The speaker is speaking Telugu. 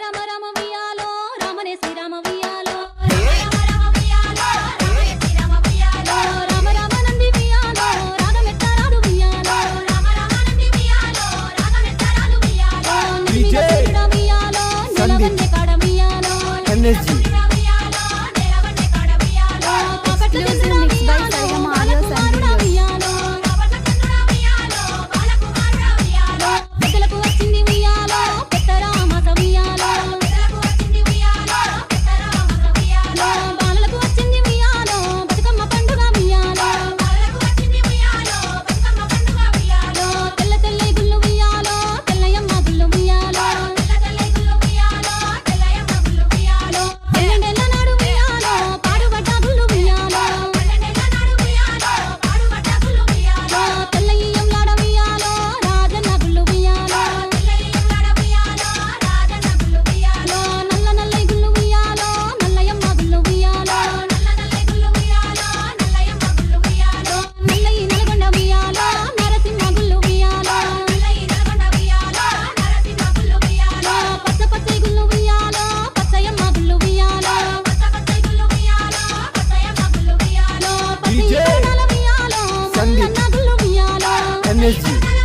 రామ రామ వియాలో రామనే శ్రీరామ వియాలో. రామ వియాలో సందీప్.